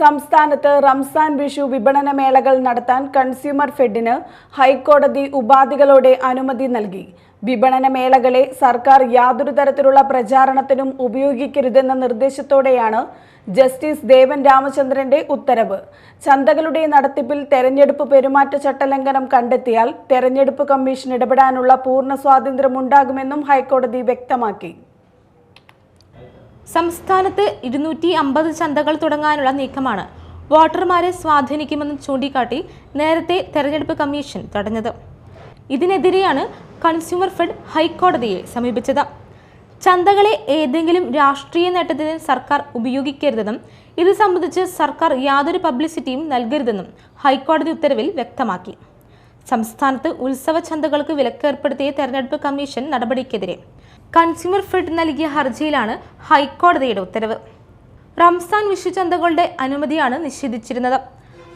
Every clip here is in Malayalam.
സംസ്ഥാനത്ത് റംസാൻ വിഷു വിപണന മേളകൾ നടത്താൻ കൺസ്യൂമർ ഫെഡിന് ഹൈക്കോടതി ഉപാധികളോടെ അനുമതി നൽകി. വിപണന മേളകളെ സർക്കാർ യാതൊരു തരത്തിലുള്ള പ്രചാരണത്തിനും ഉപയോഗിക്കരുതെന്ന നിർദ്ദേശത്തോടെയാണ് ജസ്റ്റിസ് ദേവൻ രാമചന്ദ്രന്റെ ഉത്തരവ്. ചന്തകളുടെ നടത്തിപ്പിൽ തെരഞ്ഞെടുപ്പ് പെരുമാറ്റച്ചട്ട ലംഘനം കണ്ടെത്തിയാൽ തെരഞ്ഞെടുപ്പ് കമ്മീഷൻ ഇടപെടാനുള്ള പൂർണ സ്വാതന്ത്ര്യമുണ്ടാകുമെന്നും ഹൈക്കോടതി വ്യക്തമാക്കി. സംസ്ഥാനത്ത് ഇരുന്നൂറ്റി അമ്പത് ചന്തകൾ തുടങ്ങാനുള്ള നീക്കമാണ് വോട്ടർമാരെ സ്വാധീനിക്കുമെന്ന് ചൂണ്ടിക്കാട്ടി നേരത്തെ തെരഞ്ഞെടുപ്പ് കമ്മീഷൻ തടഞ്ഞത്. ഇതിനെതിരെയാണ് കൺസ്യൂമർ ഫെഡ് ഹൈക്കോടതിയെ സമീപിച്ചത്. ചന്തകളെ ഏതെങ്കിലും രാഷ്ട്രീയ നേട്ടത്തിന് സർക്കാർ ഉപയോഗിക്കരുതെന്നും ഇത് സംബന്ധിച്ച് സർക്കാർ യാതൊരു പബ്ലിസിറ്റിയും നൽകരുതെന്നും ഹൈക്കോടതി ഉത്തരവിൽ വ്യക്തമാക്കി. സംസ്ഥാനത്ത് ഉത്സവ ചന്തകൾക്ക് വിലക്കേർപ്പെടുത്തിയ തെരഞ്ഞെടുപ്പ് കമ്മീഷൻ നടപടിക്കെതിരെ. കൺസ്യൂമർ ഫെഡ് നൽകിയ ഹർജിയിലാണ് ഹൈക്കോടതിയുടെ ഉത്തരവ്. റംസാൻ വിഷു ചന്തകളുടെ അനുമതിയാണ് നിഷേധിച്ചിരുന്നത്.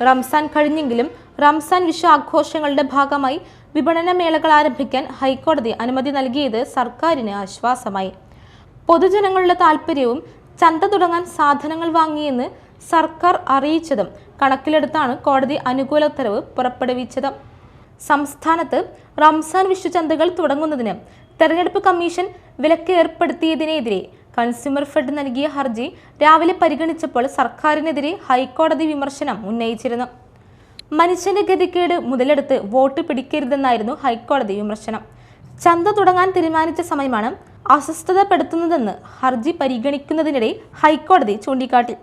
റംസാൻ കഴിഞ്ഞെങ്കിലും റംസാൻ വിഷു ആഘോഷങ്ങളുടെ ഭാഗമായി വിപണന മേളകൾ ആരംഭിക്കാൻ ഹൈക്കോടതി അനുമതി നൽകിയത് സർക്കാരിന് ആശ്വാസമായി. പൊതുജനങ്ങളുടെ താൽപ്പര്യവും ചന്ത തുടങ്ങാൻ സാധനങ്ങൾ വാങ്ങിയെന്ന് സർക്കാർ അറിയിച്ചതും കണക്കിലെടുത്താണ് കോടതി അനുകൂല ഉത്തരവ് പുറപ്പെടുവിച്ചത്. സംസ്ഥാനത്ത് റംസാൻ വിഷുചന്തകൾ തുടങ്ങുന്നതിന് തെരഞ്ഞെടുപ്പ് കമ്മീഷൻ വിലക്ക് ഏർപ്പെടുത്തിയതിനെതിരെ കൺസ്യൂമർ ഫെഡ് നൽകിയ ഹർജി രാവിലെ പരിഗണിച്ചപ്പോൾ സർക്കാരിനെതിരെ ഹൈക്കോടതി വിമർശനം ഉന്നയിച്ചിരുന്നു. മനുഷ്യന്റെ ഗതികേട് മുതലെടുത്ത് വോട്ട് പിടിക്കരുതെന്നായിരുന്നു ഹൈക്കോടതി വിമർശനം. ചന്ത തുടങ്ങാൻ തീരുമാനിച്ച സമയമാണ് അസ്വസ്ഥതപ്പെടുത്തുന്നതെന്ന് ഹർജി പരിഗണിക്കുന്നതിനിടെ ഹൈക്കോടതി ചൂണ്ടിക്കാട്ടി.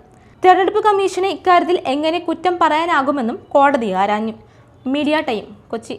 തെരഞ്ഞെടുപ്പ് കമ്മീഷനെ ഇക്കാര്യത്തിൽ എങ്ങനെ കുറ്റം പറയാനാകുമെന്നും കോടതി ആരാഞ്ഞു. Media time Kochi